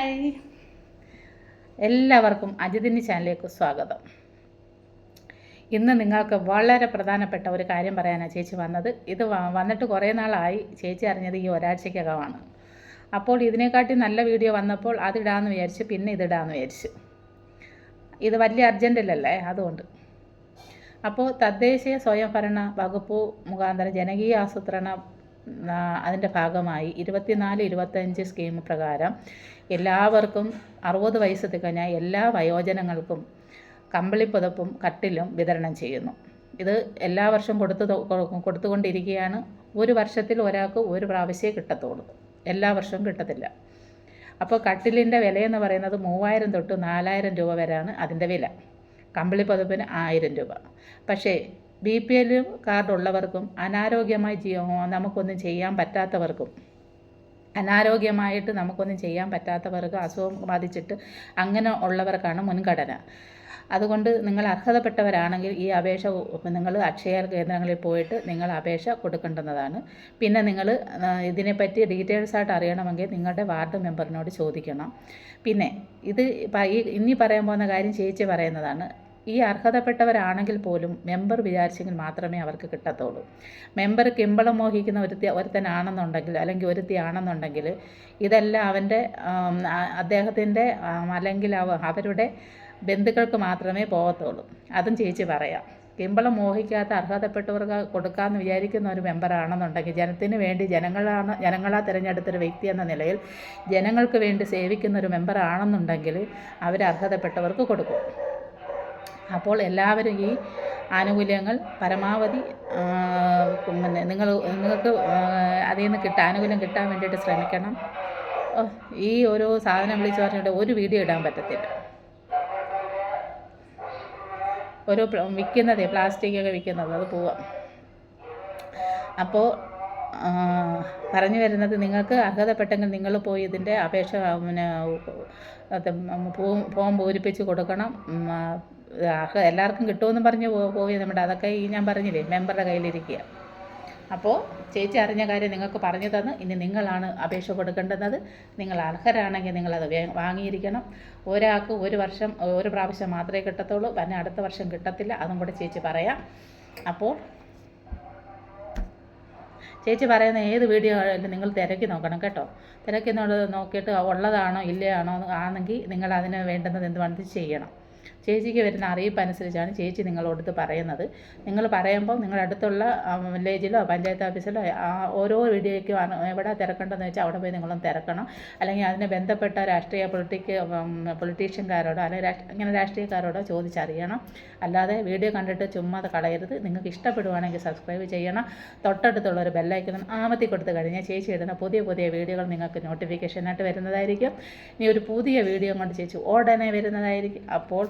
Hi. എല്ലാവർക്കും അജിതിനി ചാനലിലേക്ക് സ്വാഗതം. ഇന്ന് നിങ്ങൾക്ക് വളരെ പ്രധാനപ്പെട്ട ഒരു കാര്യം പറയാനാണ് ചേച്ചി വന്നത്. ഇത് വന്നിട്ട് കുറേ നാളായി ചേച്ചി അറിഞ്ഞത് ഈ ഒരാഴ്ചയ്ക്കകമാണ്. അപ്പോൾ ഇതിനെക്കാട്ടി നല്ല വീഡിയോ വന്നപ്പോൾ അതിടാമെന്ന് വിചാരിച്ച് പിന്നെ ഇതിടാമെന്ന് വിചാരിച്ച്. ഇത് വലിയ അർജന്റിലല്ലേ അതുകൊണ്ട്. അപ്പോൾ തദ്ദേശീയ സ്വയംഭരണ വകുപ്പ് മുഖാന്തരം ജനകീയ ആസൂത്രണ അതിന്റെ ഭാഗമായി ഇരുപത്തിനാല് ഇരുപത്തഞ്ച് സ്കീം പ്രകാരം എല്ലാവർക്കും അറുപത് വയസ്സ് തികഞ്ഞ എല്ലാ വയോജനങ്ങൾക്കും കമ്പിളിപ്പുതപ്പും കട്ടിലും വിതരണം ചെയ്യുന്നു. ഇത് എല്ലാ വർഷവും കൊടുത്തു കൊടുത്തുകൊണ്ടിരിക്കുകയാണ്. ഒരു വർഷത്തിൽ ഒരാൾക്ക് ഒരു പ്രാവശ്യമേ കിട്ടത്തുള്ളൂ. എല്ലാ വർഷവും കിട്ടത്തില്ല. അപ്പോൾ കട്ടിലിന്റെ വിലയെന്ന് പറയുന്നത് മൂവായിരം തൊട്ട് നാലായിരം രൂപ വരെയാണ് അതിന്റെ വില. കമ്പിളിപ്പതപ്പിന് ആയിരം രൂപ. പക്ഷേ ബി പി എൽ കാർഡുള്ളവർക്കും അനാരോഗ്യമായി നമുക്കൊന്നും ചെയ്യാൻ പറ്റാത്തവർക്കും. അനാരോഗ്യമായിട്ട് നമുക്കൊന്നും ചെയ്യാൻ പറ്റാത്തവർക്ക് അസുഖം ബാധിച്ചിട്ട് അങ്ങനെ ഉള്ളവർക്കാണ് മുൻഗണന. അതുകൊണ്ട് നിങ്ങൾ അർഹതപ്പെട്ടവരാണെങ്കിൽ ഈ അപേക്ഷ നിങ്ങൾ അക്ഷയ കേന്ദ്രങ്ങളിൽ പോയിട്ട് നിങ്ങൾ അപേക്ഷ കൊടുക്കേണ്ടുന്നതാണ്. പിന്നെ നിങ്ങൾ ഇതിനെപ്പറ്റി ഡീറ്റെയിൽസ് ആയിട്ട് അറിയണമെങ്കിൽ നിങ്ങളുടെ വാർഡ് മെമ്പറിനോട് ചോദിക്കണം. പിന്നെ ഇത് ഇനി പറയാൻ പോകുന്ന കാര്യം ചേച്ചി പറയുന്നതാണ്. ഈ അർഹതപ്പെട്ടവരാണെങ്കിൽ പോലും മെമ്പർ വിചാരിച്ചെങ്കിൽ മാത്രമേ അവർക്ക് കിട്ടത്തുള്ളൂ. മെമ്പർ കിമ്പളം മോഹിക്കുന്ന ഒരുത്തി ഒരുത്തനാണെന്നുണ്ടെങ്കിൽ അല്ലെങ്കിൽ ഒരുത്തിയാണെന്നുണ്ടെങ്കിൽ ഇതെല്ലാം അവന്റെ അദ്ദേഹത്തിന്റെ അല്ലെങ്കിൽ അവ അവരുടെ ബന്ധുക്കൾക്ക് മാത്രമേ പോകത്തുള്ളൂ. അതും ചേച്ചി പറയാം. കിമ്പളം മോഹിക്കാത്ത അർഹതപ്പെട്ടവർക്ക് കൊടുക്കാമെന്ന് വിചാരിക്കുന്ന ഒരു മെമ്പറാണെന്നുണ്ടെങ്കിൽ ജനത്തിന് വേണ്ടി ജനങ്ങളാണ് ജനങ്ങളാ തിരഞ്ഞെടുത്തൊരു വ്യക്തി എന്ന നിലയിൽ ജനങ്ങൾക്ക് വേണ്ടി സേവിക്കുന്ന ഒരു മെമ്പറാണെന്നുണ്ടെങ്കിൽ അവർ അർഹതപ്പെട്ടവർക്ക് കൊടുക്കും. അപ്പോൾ എല്ലാവരും ഈ ആനുകൂല്യങ്ങൾ പരമാവധി പിന്നെ നിങ്ങൾ നിങ്ങൾക്ക് അതിൽ നിന്ന് കിട്ടാൻ ആനുകൂല്യം കിട്ടാൻ വേണ്ടിയിട്ട് ശ്രമിക്കണം. ഈ ഓരോ സാധനം വിളിച്ച് പറഞ്ഞിട്ട് ഒരു വീഡിയോ ഇടാൻ പറ്റത്തില്ല. ഓരോ വിൽക്കുന്നതേ പ്ലാസ്റ്റിക്കൊക്കെ വിൽക്കുന്നത് അത് പോവാം. അപ്പോൾ പറഞ്ഞു വരുന്നത് നിങ്ങൾക്ക് അർഹതപ്പെട്ടെങ്കിൽ നിങ്ങൾ പോയി ഇതിന്റെ അപേക്ഷ പിന്നെ ഫോ- പൂരിപ്പിച്ച് കൊടുക്കണം. എല്ലാവർക്കും കിട്ടുമെന്ന് പറഞ്ഞ് പോ- പോയി നമ്മുടെ അതൊക്കെ ഈ ഞാൻ പറഞ്ഞില്ലേ മെമ്പറുടെ കയ്യിലിരിക്കുക. അപ്പോൾ ചേച്ചി അറിഞ്ഞ കാര്യം നിങ്ങൾക്ക് പറഞ്ഞു തന്ന്. ഇനി നിങ്ങളാണ് അപേക്ഷ കൊടുക്കേണ്ടത് നിങ്ങൾ അർഹരാണെങ്കിൽ നിങ്ങളത് വാങ്ങിയിരിക്കണം. ഒരാൾക്ക് ഒരു വർഷം ഒരു പ്രാവശ്യം മാത്രമേ കിട്ടത്തുള്ളൂ. പിന്നെ അടുത്ത വർഷം കിട്ടത്തില്ല. അതും കൂടെ ചേച്ചി പറയാം. അപ്പോൾ ചേച്ചി പറയുന്ന ഏത് വീഡിയോ ആയാലും നിങ്ങൾ തിരക്കി നോക്കണം കേട്ടോ. തിരക്കി നോക്കിയിട്ട് ഉള്ളതാണോ ഇല്ലയാണോ ആണെങ്കിൽ നിങ്ങൾ അതിന് വേണ്ടുന്നത് എന്തുവാണെന്ന് ചെയ്യണം. ചേച്ചിക്ക് വരുന്ന അറിയിപ്പ് അനുസരിച്ചാണ് ചേച്ചി നിങ്ങളോടത്ത് പറയുന്നത്. നിങ്ങൾ പറയുമ്പോൾ നിങ്ങളുടെ അടുത്തുള്ള വില്ലേജിലോ പഞ്ചായത്ത് ഓഫീസിലോ ആ, ഓരോ വീഡിയോയ്ക്കും എവിടെ തിരക്കേണ്ടതെന്ന് വെച്ചാൽ അവിടെ പോയി നിങ്ങളും തിരക്കണം. അല്ലെങ്കിൽ അതിനെ ബന്ധപ്പെട്ട രാഷ്ട്രീയ പൊളിറ്റിക്ക് പൊളിറ്റീഷ്യൻകാരോടോ അല്ലെങ്കിൽ ഇങ്ങനെ രാഷ്ട്രീയക്കാരോടോ ചോദിച്ചറിയണം. അല്ലാതെ വീഡിയോ കണ്ടിട്ട് ചുമ്മാ അത് കളയരുത്. നിങ്ങൾക്ക് ഇഷ്ടപ്പെടുവാണെങ്കിൽ സബ്സ്ക്രൈബ് ചെയ്യണം. തൊട്ടടുത്തുള്ള ഒരു ബെല്ലൈക്കൺ ആമത്തി കൊടുത്തു കഴിഞ്ഞാൽ ചേച്ചി ഇടുന്ന പുതിയ പുതിയ വീഡിയോകൾ നിങ്ങൾക്ക് നോട്ടിഫിക്കേഷനായിട്ട് വരുന്നതായിരിക്കും. ഇനി ഒരു പുതിയ വീഡിയോ കൊണ്ട് ചേച്ചി ഉടനെ വരുന്നതായിരിക്കും. അപ്പോൾ